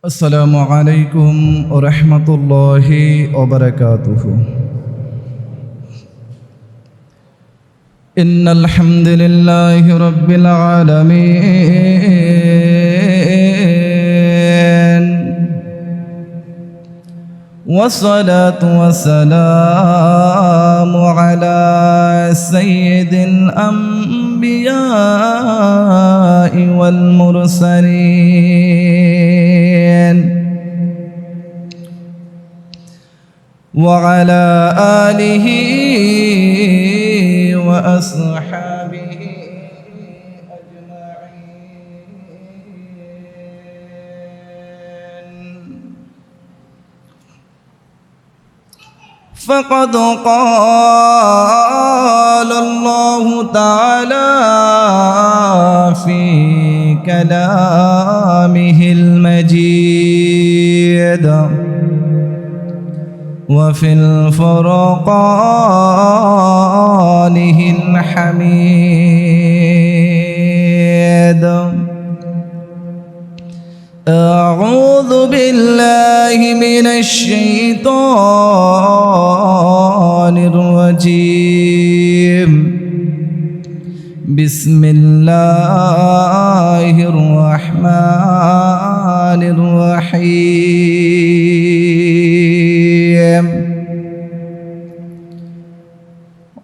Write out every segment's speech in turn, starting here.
السلام عليكم ورحمة الله وبركاته. إن الحمد لله رب العالمين. والصلاة والسلام على سيد الأنبياء والمرسلين. وعلى آله وأصحابه أجمعين. فقد قال الله تعالى في كلامه المجيد. وفي الفرقانه الحميد. أعوذ بالله من الشيطان الرجيم. بسم الله الرحمن الرحيم.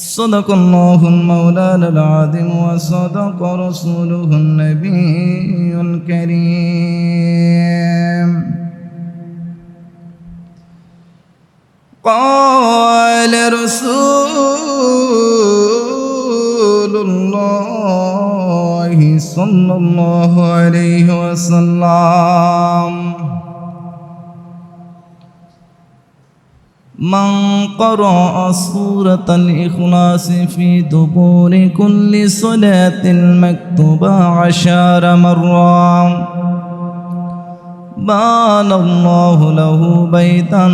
صدق الله المولانا العظيم وصدق رسوله النبي الكريم. قال رسول الله صلى الله عليه وسلم من قرأ سورة الإخلاص في دبور كل صلاة مكتوبة عشر مرات بان الله له بيتا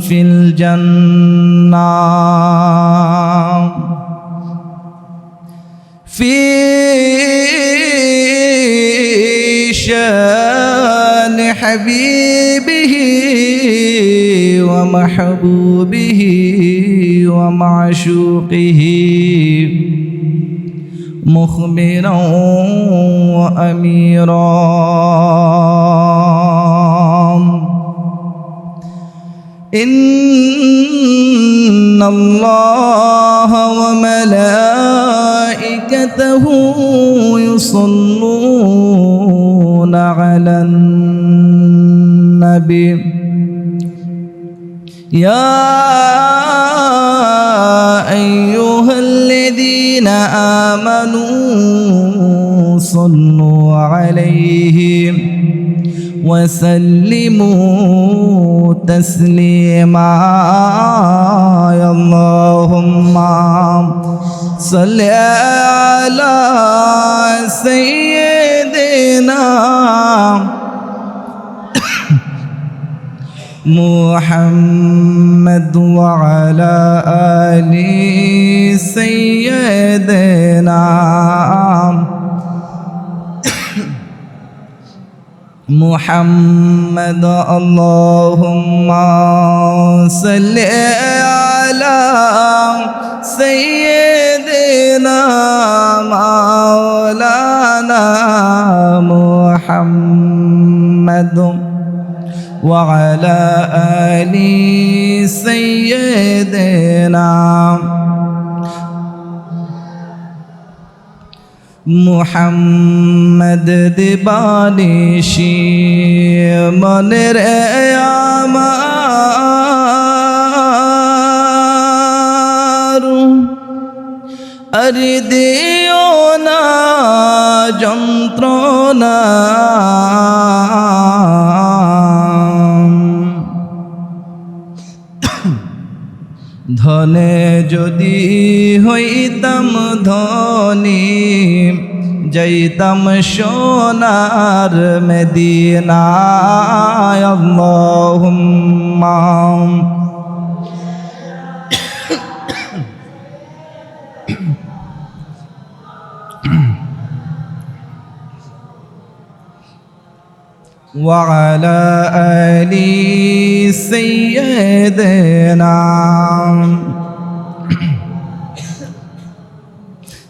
في الجنة. في شأن حبيبه ومحبوبه ومعشوقه مخبرا وأميرا. إن الله وملائكته يصلون على النبي. يا أيها الذين آمنوا صلوا عليه وسلموا تسليما. اللهم صل على سيدنا محمد وعلى آل سيدنا محمد. اللهم صل على سيدنا مولانا محمد. وعلى آل سيدنا মুহাম্মদ দিবানিশি মনের আমার আর দিও না যন্ত্রণা ধনে যদি হইতাম ধনী যাইতাম সোনার মেদিনায় আল্লাহুম্মা وعلى آل سيدنا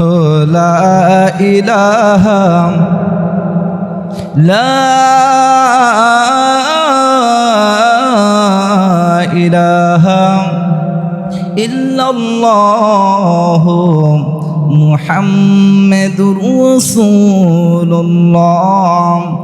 هو لا إله لا إله إلا الله محمد رسول الله